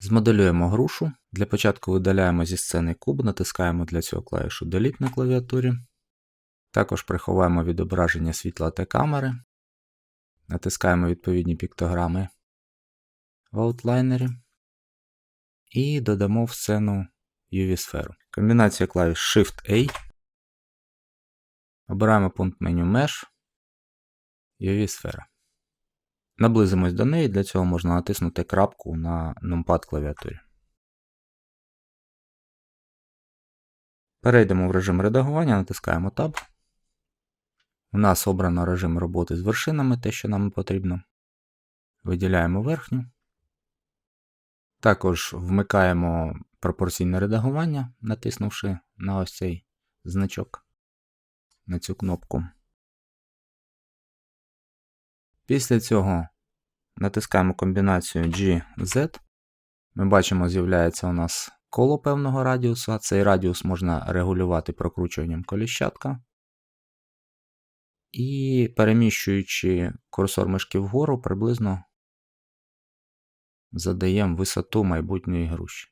Змоделюємо грушу. Для початку видаляємо зі сцени куб, натискаємо для цього клавішу Delete на клавіатурі. Також приховаємо відображення світла та камери. Натискаємо відповідні піктограми в аутлайнері. І додамо в сцену UV-сферу. Комбінація клавіш Shift-A. Обираємо пункт меню Mesh, UV-сфера. Наблизимось до неї, для цього можна натиснути крапку на numpad клавіатурі. Перейдемо в режим редагування, натискаємо Tab. У нас обрано режим роботи з вершинами, те, що нам потрібно. Виділяємо верхню. Також вмикаємо пропорційне редагування, натиснувши на ось цей значок, на цю кнопку. Після цього натискаємо комбінацію GZ. Ми бачимо, з'являється у нас коло певного радіуса. Цей радіус можна регулювати прокручуванням коліщатка. І переміщуючи курсор мишки вгору, приблизно задаємо висоту майбутньої груші.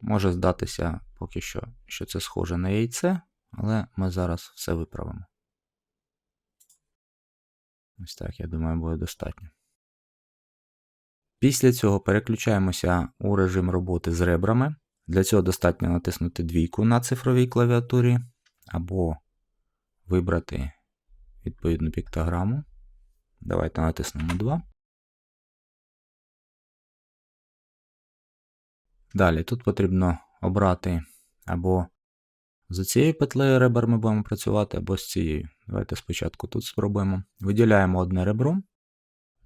Може здатися поки що, що це схоже на яйце, але ми зараз все виправимо. Ось так, я думаю, буде достатньо. Після цього переключаємося у режим роботи з ребрами. Для цього достатньо натиснути двійку на цифровій клавіатурі, або вибрати відповідну піктограму. Давайте натиснемо 2. Далі тут потрібно обрати або з цією петлею ребер ми будемо працювати, або з цією. Давайте спочатку тут спробуємо. Виділяємо одне ребро,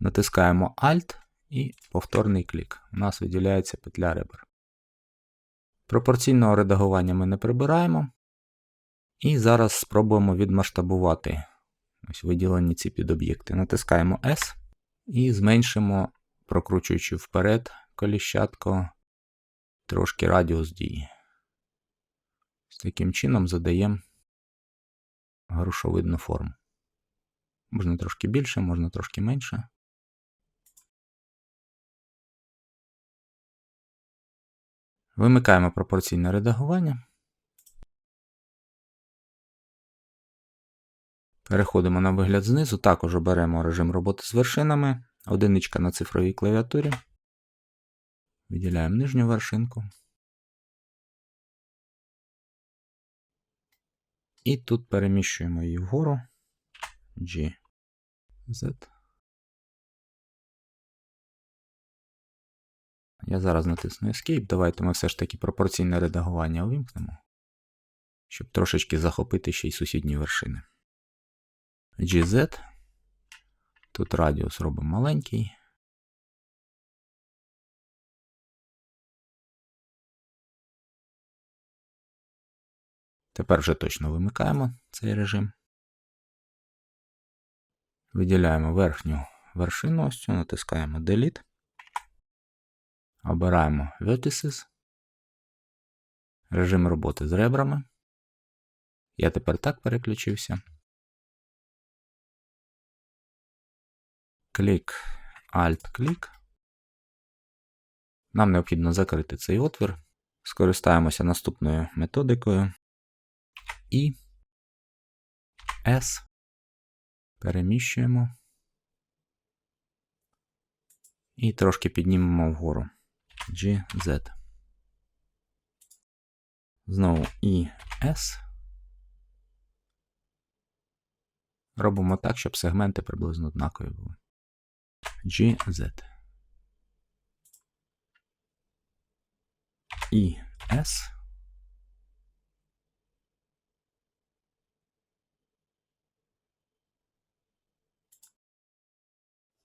натискаємо Alt і повторний клік. У нас виділяється петля ребер. Пропорційного редагування ми не прибираємо. І зараз спробуємо відмасштабувати ось виділені ці підоб'єкти. Натискаємо S і зменшимо, прокручуючи вперед коліщатко, трошки радіус дії. З таким чином задаємо грушовидну форму. Можна трошки більше, можна трошки менше. Вимикаємо пропорційне редагування. Переходимо на вигляд знизу, також оберемо режим роботи з вершинами, одиничка на цифровій клавіатурі. Виділяємо нижню вершинку. І тут переміщуємо її вгору. G, Z. Я зараз натисну Escape. Давайте ми все ж таки пропорційне редагування увімкнемо, щоб трошечки захопити ще й сусідні вершини. GZ. Тут радіус робимо маленький. Тепер вже точно вимикаємо цей режим. Виділяємо верхню вершину, ось цю, натискаємо Delete. Обираємо Vertices. Режим роботи з ребрами. Я тепер так переключився. Клік, Alt-клік. Нам необхідно закрити цей отвір. Скористаємося наступною методикою. І S. Переміщуємо. І трошки піднімемо вгору. GZ. Знову і S. Робимо так, щоб сегменти приблизно однакові були. GZ. І S.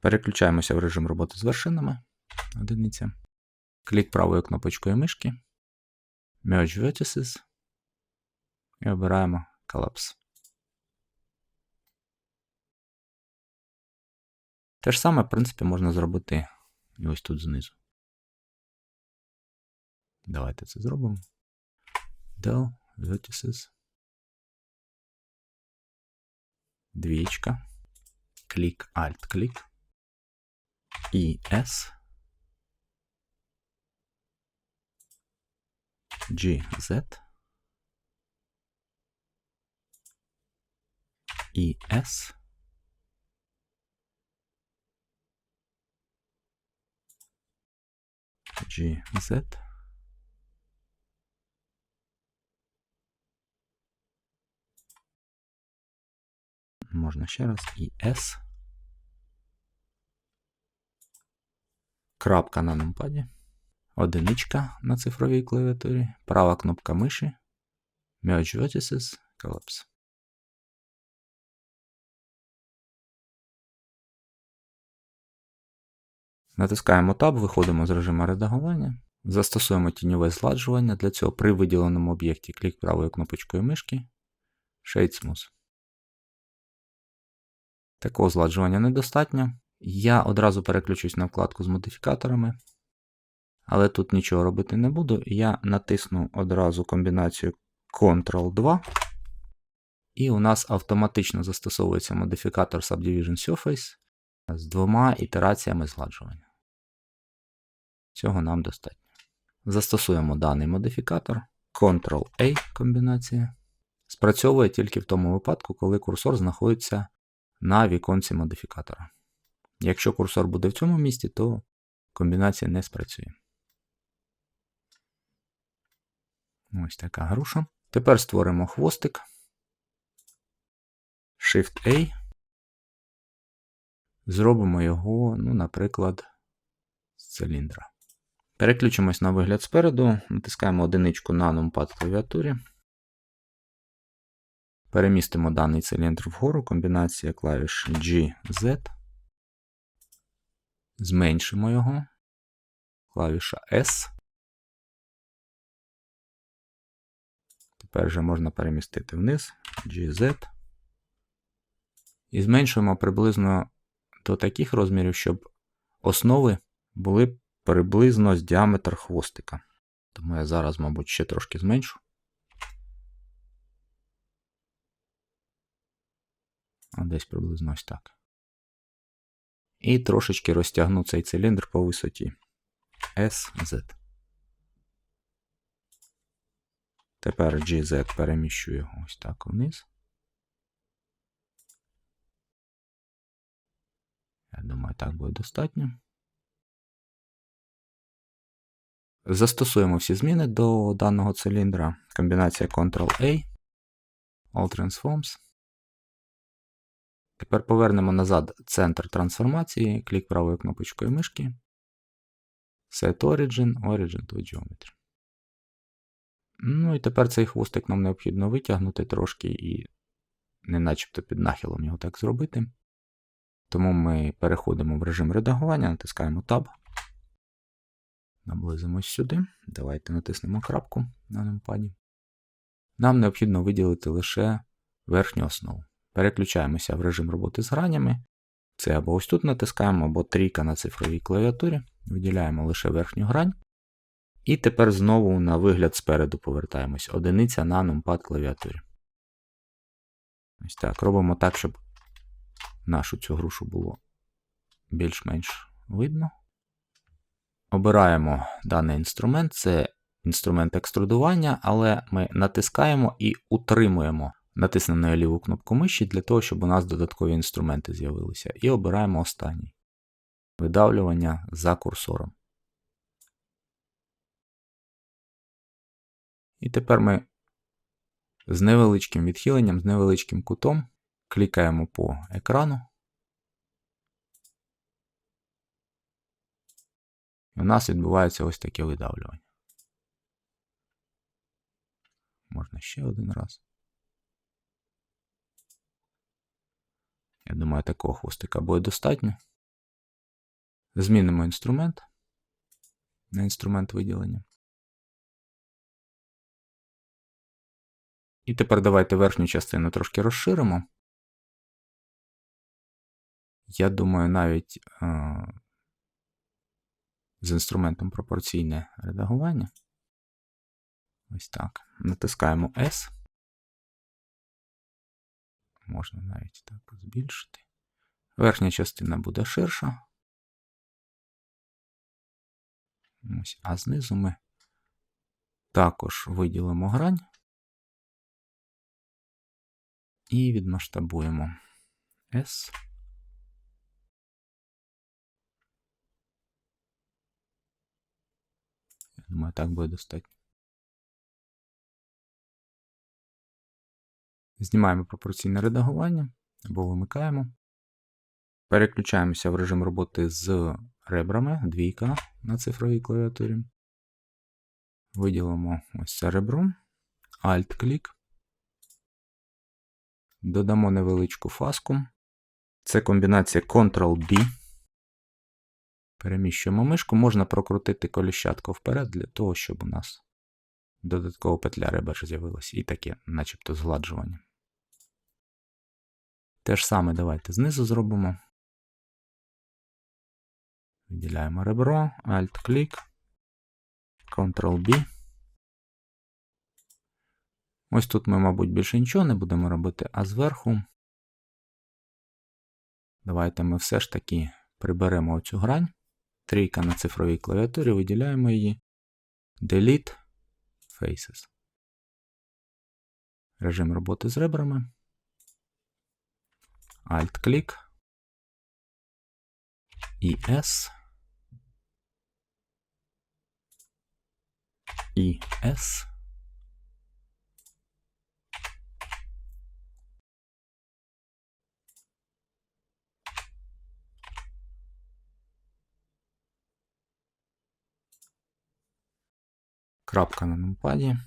Переключаємося в режим роботи з вершинами. Одиниця. Клік правою кнопочкою мишки. Merge Vertices. І обираємо Collapse. Те ж саме, в принципі, можна зробити і ось тут знизу. Давайте це зробимо. Del Vertices. Двічка. Клік, Alt, клік і S. G, Z. І S. G, Z. Можна ще раз. І S. Крапка на нумпаді. Одиничка на цифровій клавіатурі. Права кнопка миші. Merge Vertices. Collapse. Натискаємо Tab, виходимо з режиму редагування. Застосуємо тіньове зладжування. Для цього при виділеному об'єкті клік правою кнопочкою мишки. Shade Smooth. Такого зладжування недостатньо. Я одразу переключусь на вкладку з модифікаторами. Але тут нічого робити не буду. Я натисну одразу комбінацію Ctrl-2. І у нас автоматично застосовується модифікатор Subdivision Surface з двома ітераціями згладжування. Цього нам достатньо. Застосуємо даний модифікатор. Ctrl-A комбінація. Спрацьовує тільки в тому випадку, коли курсор знаходиться на віконці модифікатора. Якщо курсор буде в цьому місці, то комбінація не спрацює. Ось така груша. Тепер створимо хвостик. Shift-A. Зробимо його, ну, наприклад, з циліндра. Переключимось на вигляд спереду, натискаємо одиничку на numpad клавіатурі. Перемістимо даний циліндр вгору, комбінація клавіш G, Z. Зменшимо його. Клавіша S. Тепер вже можна перемістити вниз GZ. І зменшуємо приблизно до таких розмірів, щоб основи були приблизно з діаметр хвостика. Тому я зараз, мабуть, ще трошки зменшу. А десь приблизно ось так. І трошечки розтягну цей циліндр по висоті SZ. Тепер GZ переміщу його ось так вниз. Я думаю, так буде достатньо. Застосуємо всі зміни до даного циліндра. Комбінація Ctrl-A, All Transforms. Тепер повернемо назад центр трансформації, клік правою кнопочкою мишки. Set Origin, Origin to Geometry. Ну і тепер цей хвостик нам необхідно витягнути трошки і не начебто під нахилом його так зробити. Тому ми переходимо в режим редагування, натискаємо Tab. Наблизимось сюди. Давайте натиснемо крапку на нумпаді. Нам необхідно виділити лише верхню основу. Переключаємося в режим роботи з гранями. Це або ось тут натискаємо, або трійка на цифровій клавіатурі. Виділяємо лише верхню грань. І тепер знову на вигляд спереду повертаємось. Одиниця на нумпад клавіатурі. Ось так. Робимо так, щоб нашу цю грушу було більш-менш видно. Обираємо даний інструмент, це інструмент екструдування, але ми натискаємо і утримуємо натисненою ліву кнопку миші для того, щоб у нас додаткові інструменти з'явилися. І обираємо останній видавлювання за курсором. І тепер ми з невеличким відхиленням, з невеличким кутом клікаємо по екрану. І у нас відбувається ось таке видавлювання. Можна ще один раз. Я думаю, такого хвостика буде достатньо. Змінимо інструмент на інструмент виділення. І тепер давайте верхню частину трошки розширимо. Я думаю, навіть а, з інструментом пропорційне редагування. Ось так. Натискаємо S. Можна навіть так збільшити. Верхня частина буде ширша. Ось, А знизу ми Також виділимо грань і відмасштабуємо S. Я думаю, так буде достатньо. Знімаємо пропорційне редагування або вимикаємо. Переключаємося в режим роботи з ребрами, двійка на цифровій клавіатурі. Виділимо ось це ребро, Alt-клік. Додамо невеличку фаску. Це комбінація Ctrl-D. Переміщуємо мишку, можна прокрутити коліщатку вперед для того, щоб у нас додаткова петля ребер з'явилася. І таке, начебто, згладжування. Те ж саме давайте знизу зробимо. Виділяємо ребро, Alt-клік, Ctrl-B. Ось тут ми, мабуть, більше нічого не будемо робити, а зверху давайте ми все ж таки приберемо оцю грань. Трійка на цифровій клавіатурі, виділяємо її. Delete Faces. Режим роботи з ребрами. Alt-клік. І S. І S. Крапка на нумпаді.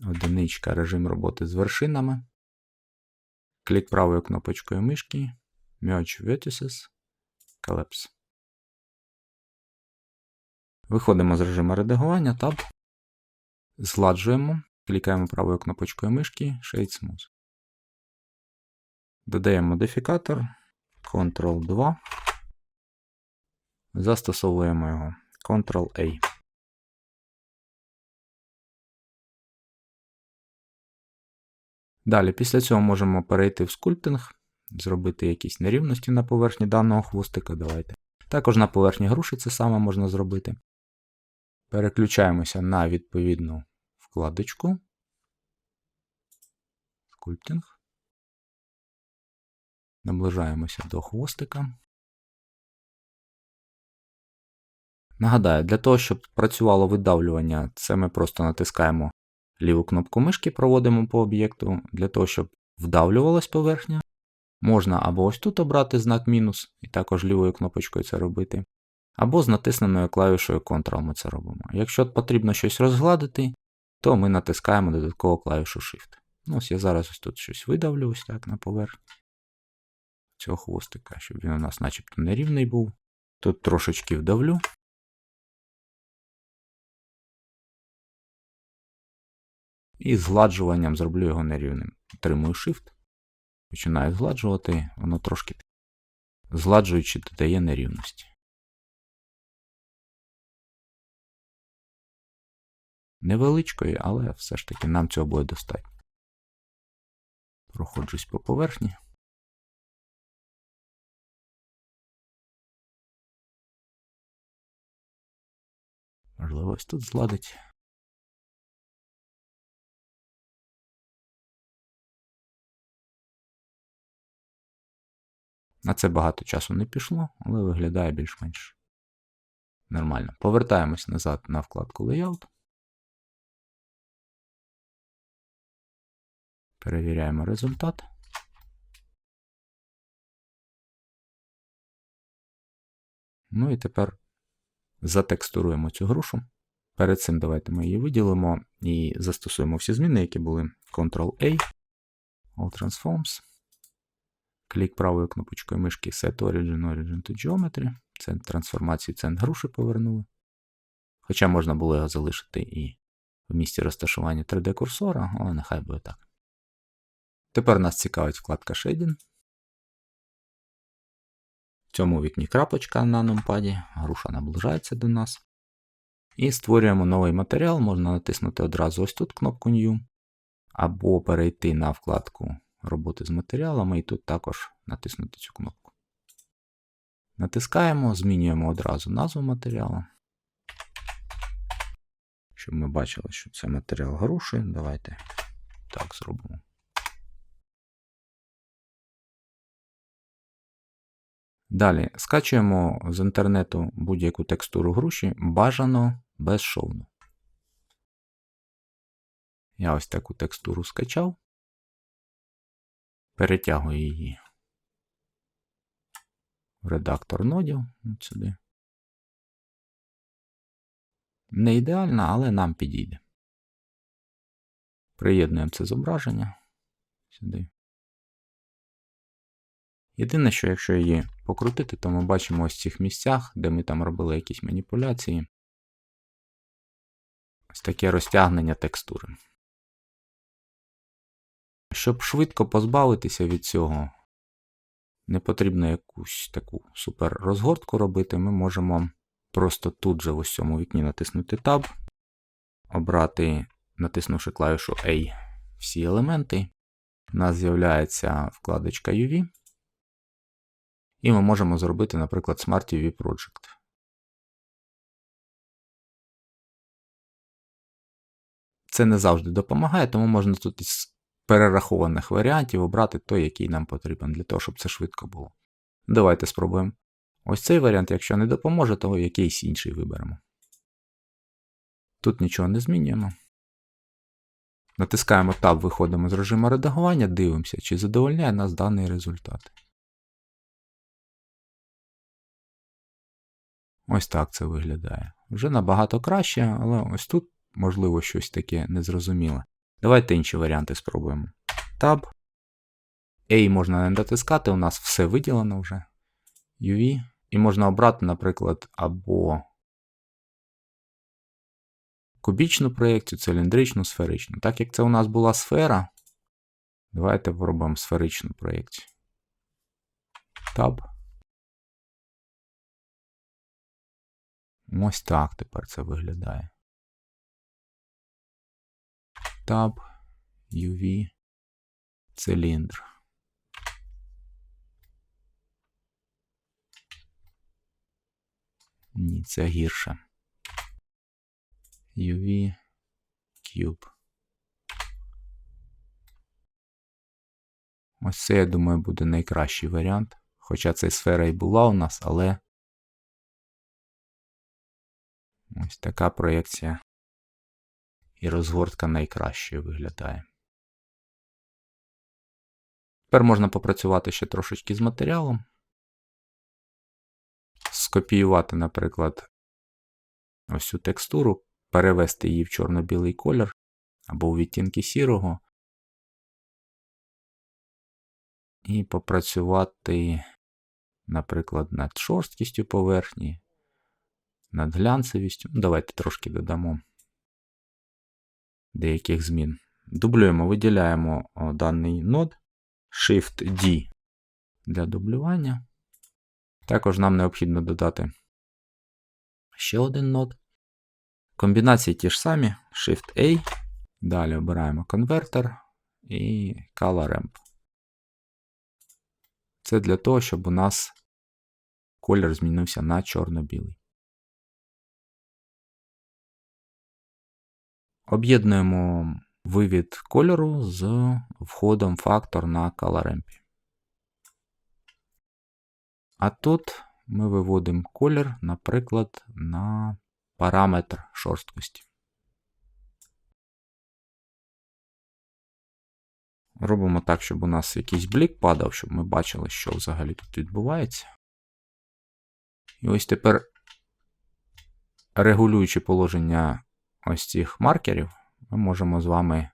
Одиничка режим роботи з вершинами. Клік правою кнопочкою мишки. Merge Vertices. Collapse. Виходимо з режиму редагування, Tab. Згладжуємо. Клікаємо правою кнопочкою мишки Shade Smooth. Додаємо модифікатор Ctrl-2. Застосовуємо його Ctrl-A. Далі, після цього можемо перейти в скульптинг, зробити якісь нерівності на поверхні даного хвостика. Давайте. Також на поверхні груші це саме можна зробити. Переключаємося на відповідну вкладочку. Скульптинг. Наближаємося до хвостика. Нагадаю, для того, щоб працювало видавлювання, це ми просто натискаємо ліву кнопку мишки, проводимо по об'єкту. Для того, щоб вдавлювалась поверхня. Можна або ось тут обрати знак мінус, і також лівою кнопочкою це робити. Або з натисненою клавішою Ctrl ми це робимо. Якщо потрібно щось розгладити, то ми натискаємо додатково клавішу Shift. Ну, ось я зараз ось тут щось видавлю ось так на поверхні цього хвостика, щоб він у нас начебто нерівний був. Тут трошечки вдавлю. І згладжуванням зроблю його нерівним. Тримую Shift. Починаю згладжувати, воно трошки згладжуючи додає нерівності. Невеличкої, але все ж таки нам цього буде достатньо. Проходжусь по поверхні. Можливо, ось тут зладить. На це багато часу не пішло, але виглядає більш-менш нормально. Повертаємось назад на вкладку Layout. Перевіряємо результат. Ну і тепер затекстуруємо цю грушу. Перед цим давайте ми її виділимо і застосуємо всі зміни, які були Ctrl-A, All Transforms. Клік правою кнопочкою мишки Set Origin Origin to Geometry. Це трансформацію центр груші повернули. Хоча можна було його залишити і в місці розташування 3D-курсора, але нехай буде так. Тепер нас цікавить вкладка Shading. В цьому вікні крапочка на нумпаді, груша наближається до нас. І створюємо новий матеріал, можна натиснути одразу ось тут кнопку New, або перейти на вкладку роботи з матеріалами, і тут також натиснути цю кнопку. Натискаємо, змінюємо одразу назву матеріалу. щоб ми бачили, що це матеріал груші. Давайте так зробимо. Далі скачуємо з інтернету будь-яку текстуру груші бажано безшовно. Я ось таку текстуру скачав, перетягую її в редактор нодів от сюди. Не ідеально, але нам підійде. Приєднуємо це зображення сюди. Єдине, що якщо її покрутити, то ми бачимо ось в цих місцях, де ми там робили якісь маніпуляції. Ось таке розтягнення текстури. Щоб швидко позбавитися від цього, не потрібно якусь таку супер розгортку робити, ми можемо просто тут же в ось цьому вікні натиснути Tab, обрати, натиснувши клавішу A всі елементи. У нас з'являється вкладочка UV. І ми можемо зробити, наприклад, Smart UV Project. Це не завжди допомагає, тому можна тут перерахованих варіантів обрати той, який нам потрібен, для того, щоб це швидко було. Давайте спробуємо. Ось цей варіант, якщо не допоможе, то якийсь інший виберемо. Тут нічого не змінюємо. Натискаємо Tab, виходимо з режиму редагування, дивимося, чи задовольняє нас даний результат. Ось так це виглядає. Вже набагато краще, але ось тут, можливо, щось таке незрозуміле. Давайте інші варіанти спробуємо. Tab. A можна не дотискати, у нас все виділено вже. UV. І можна обрати, наприклад, або кубічну проєкцію, циліндричну, сферичну. Так як це у нас була сфера, давайте вробимо сферичну проєкцію. Tab. Ось так тепер це виглядає. Tab, UV, циліндр. Ні, це гірше. UV Cube. Ось це, я думаю, буде найкращий варіант. Хоча ця сфера і була у нас, але ось така проєкція і розгортка найкращою виглядає. Тепер можна попрацювати ще трошечки з матеріалом. Скопіювати, наприклад, ось цю текстуру, перевести її в чорно-білий колір або у відтінки сірого. І попрацювати, наприклад, над шорсткістю поверхні, над глянцевістю. Ну, давайте трошки додамо деяких змін. Дублюємо, виділяємо даний нод, Shift-D для дублювання. Також нам необхідно додати ще один нод. Комбінації ті ж самі, Shift-A. Далі обираємо конвертер і Color Ramp. Це для того, щоб у нас колір змінився на чорно-білий. Об'єднуємо вивід кольору з входом фактор на Color Ramp. А тут ми виводимо колір, наприклад, на параметр шорсткості. Робимо так, щоб у нас якийсь блік падав, щоб ми бачили, що взагалі тут відбувається. І ось тепер, регулюючи положення ось цих маркерів, ми можемо з вами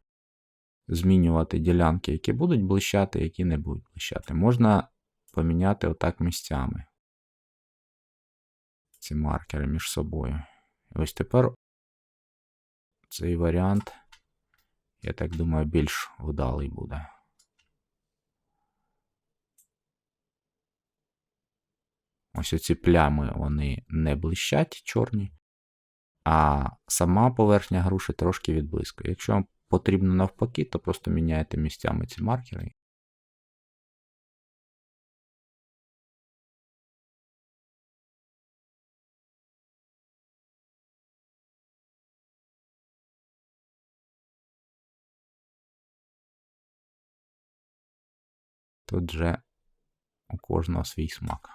змінювати ділянки, які будуть блищати, які не будуть блищати. Можна поміняти отак місцями ці маркери між собою. І ось тепер цей варіант, я так думаю, більш вдалий буде. Ось оці плями вони не блищать чорні, а сама поверхня груші трошки відблискує. Якщо вам потрібно навпаки, то просто міняєте місцями ці маркери. Тут же у кожного свій смак.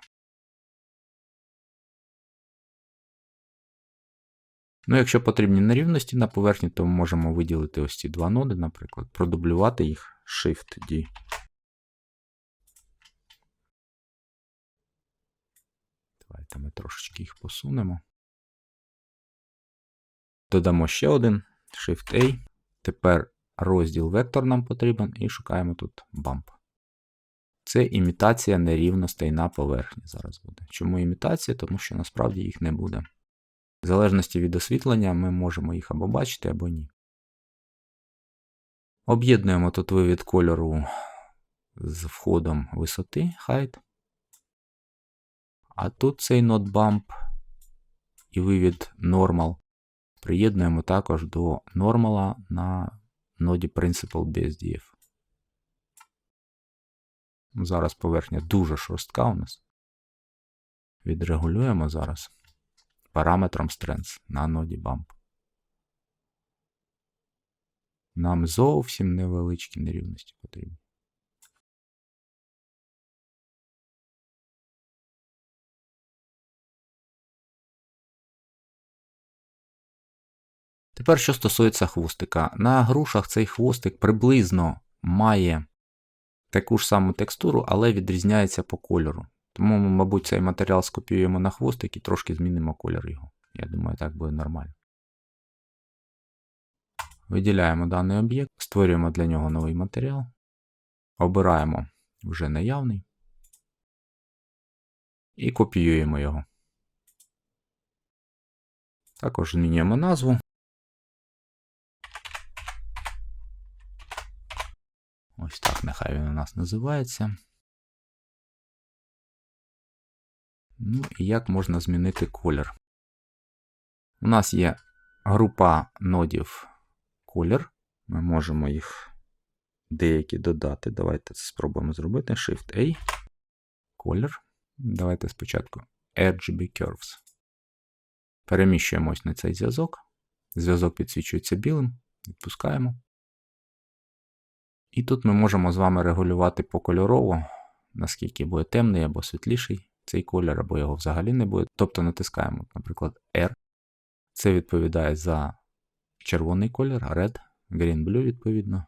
Ну, якщо потрібні нерівності на поверхні, то ми можемо виділити ось ці два ноди, наприклад, продублювати їх Shift-D. Давайте ми трошечки їх посунемо. Додамо ще один Shift-A. Тепер розділ вектор нам потрібен і шукаємо тут bump. Це імітація нерівностей на поверхні зараз буде. Чому імітація? Тому що насправді їх не буде. В залежності від освітлення ми можемо їх або бачити, або ні. Об'єднуємо тут вивід кольору з входом висоти height. А тут цей node bump і вивід normal приєднуємо також до нормала на ноді Principal BSDF. Зараз поверхня дуже шорстка у нас. Відрегулюємо зараз параметром Strength на ноді Bump. Нам зовсім невеличкі нерівності потрібні. Тепер, що стосується хвостика. На грушах цей хвостик приблизно має таку ж саму текстуру, але відрізняється по кольору. Тому ми, мабуть, цей матеріал скопіюємо на хвостик і трошки змінимо колір його. Я думаю, так буде нормально. Виділяємо даний об'єкт, створюємо для нього новий матеріал. Обираємо вже наявний. І копіюємо його. Також змінюємо назву. Ось так нехай він у нас називається. Ну і як можна змінити колір? У нас є група нодів колір. Ми можемо їх деякі додати. Давайте спробуємо зробити. Shift-A. Колір. Давайте спочатку RGB Curves. Переміщуємось на цей зв'язок. Зв'язок підсвічується білим. Відпускаємо. І тут ми можемо з вами регулювати покольорово, наскільки буде темний або світліший цей колір, або його взагалі не буде. Тобто натискаємо, наприклад, R. Це відповідає за червоний колір, Red, Green Blue, відповідно.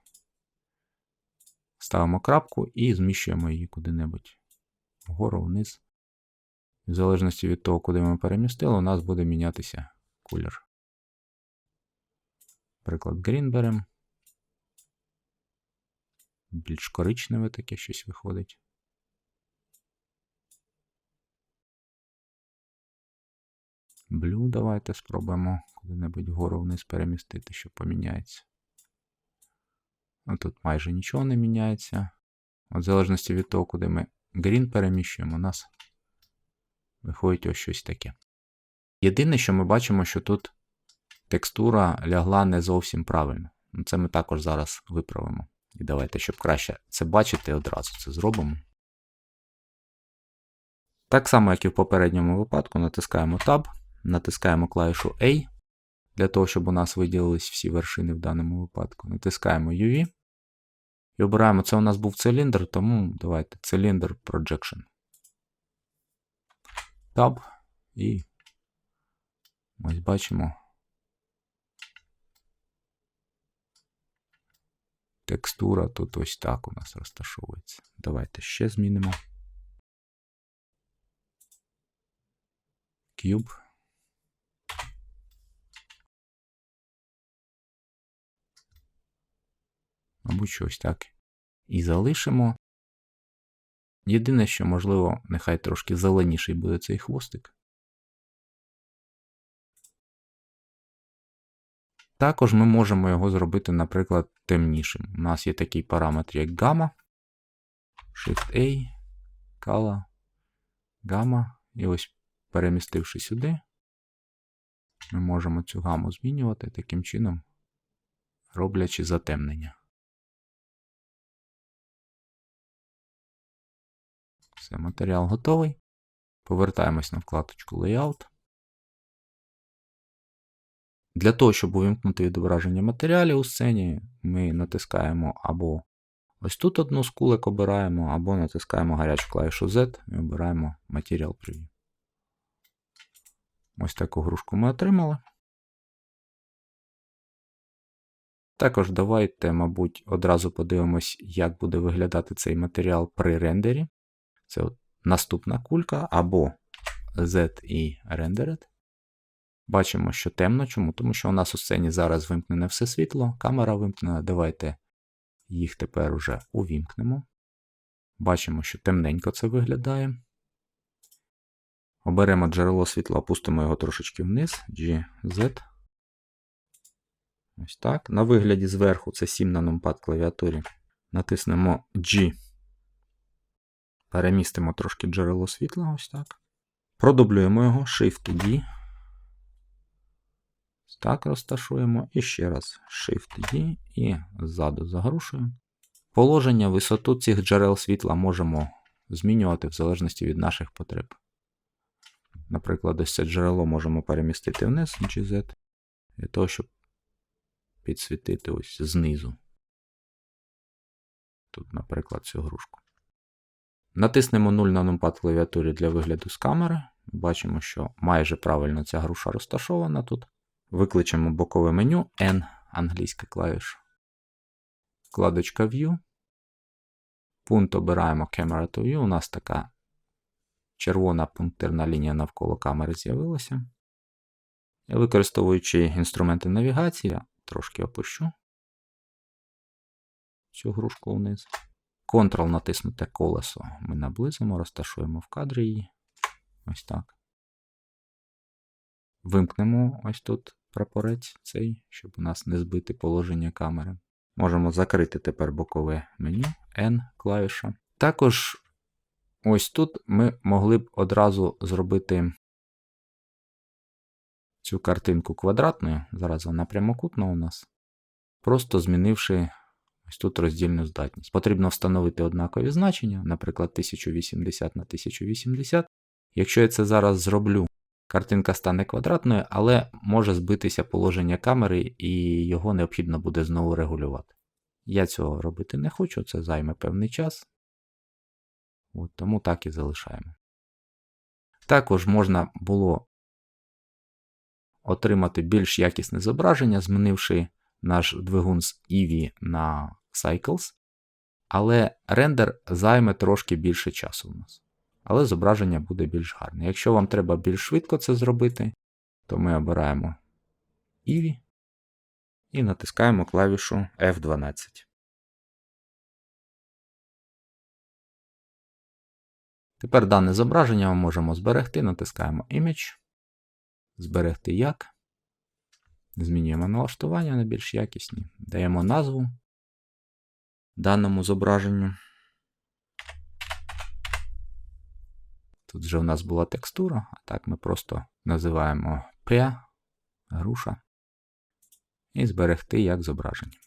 Ставимо крапку і зміщуємо її куди-небудь вгору, вниз. В залежності від того, куди ми перемістили, у нас буде мінятися колір. Наприклад, Green беремо більш коричневе таке щось виходить. Блю давайте спробуємо куди-небудь вгору вниз перемістити, що поміняється. Ну, тут майже нічого не міняється. От в залежності від того, куди ми green переміщуємо, у нас виходить ось щось таке. Єдине, що ми бачимо, що тут текстура лягла не зовсім правильно. Ну, це ми також зараз виправимо. І давайте, щоб краще це бачити, одразу це зробимо. Так само, як і в попередньому випадку, натискаємо Tab, натискаємо клавішу A, для того, щоб у нас виділились всі вершини в даному випадку. Натискаємо UV. І обираємо, це у нас був циліндр, тому давайте циліндр Projection. Tab. І ось бачимо. Текстура тут ось так у нас розташовується. Давайте ще змінимо. Cube. Мабуть, що ось так. І залишимо. Єдине, що, можливо, нехай трошки зеленіший буде цей хвостик. Також ми можемо його зробити, наприклад, темнішим. У нас є такий параметр, як гамма. Shift-A, Color, гамма. І ось перемістивши сюди, ми можемо цю гаму змінювати таким чином, роблячи затемнення. Все, матеріал готовий. Повертаємось на вкладочку Layout. Для того, щоб увімкнути відображення матеріалів у сцені, ми натискаємо або Ось тут одну з кулек обираємо, або натискаємо гарячу клавішу Z і обираємо Material Preview. Ось таку грушку ми отримали. Також давайте, мабуть, одразу подивимось, як буде виглядати цей матеріал при рендері. Це наступна кулька або Z і Rendered. Бачимо, що темно. Чому? Тому що у нас у сцені зараз вимкнене все світло, камера вимкнена. Давайте їх тепер уже увімкнемо. Бачимо, що темненько це виглядає. Оберемо джерело світла, опустимо його трошечки вниз. GZ. Ось так. На вигляді зверху це 7 на нумпад клавіатурі. Натиснемо G. Перемістимо трошки джерело світла. Ось так. Продублюємо його Shift-D. Так розташуємо. І ще раз Shift-D і ззаду загрушуємо. Положення, висоту цих джерел світла можемо змінювати в залежності від наших потреб. Наприклад, ось це джерело можемо перемістити вниз GZ, для того, щоб підсвітити ось знизу. Тут, наприклад, цю грушку. Натиснемо 0 на нумпад клавіатурі для вигляду з камери. Бачимо, що майже правильно ця груша розташована тут. Викличемо бокове меню N, англійська клавіша. Вкладочка View. Пункт обираємо Camera to View. У нас така червона пунктирна лінія навколо камери з'явилася. Використовуючи інструменти навігації, я трошки опущу цю грушку вниз. Ctrl натиснуте колесо. Ми наблизимо, розташуємо в кадрі її. Ось так. Вимкнемо ось тут прапорець цей, щоб у нас не збити положення камери. Можемо закрити тепер бокове меню N клавіша. Також ось тут ми могли б одразу зробити цю картинку квадратною. Зараз вона прямокутна у нас. Просто змінивши ось тут роздільну здатність. Потрібно встановити однакові значення, наприклад, 1080 на 1080. Якщо я це зараз зроблю, картинка стане квадратною, але може збитися положення камери і його необхідно буде знову регулювати. Я цього робити не хочу, це займе певний час. От, Тому так і залишаємо. Також можна було отримати більш якісне зображення, змінивши наш двигун з EV на Cycles, але рендер займе трошки більше часу у нас. Але зображення буде більш гарне. Якщо вам треба більш швидко це зробити, то ми обираємо EV і натискаємо клавішу F12. Тепер дане зображення ми можемо зберегти, натискаємо Image, зберегти як. Змінюємо налаштування на більш якісні, даємо назву даному зображенню. Тут вже у нас була текстура, а так ми просто називаємо P, груша, і зберегти як зображення.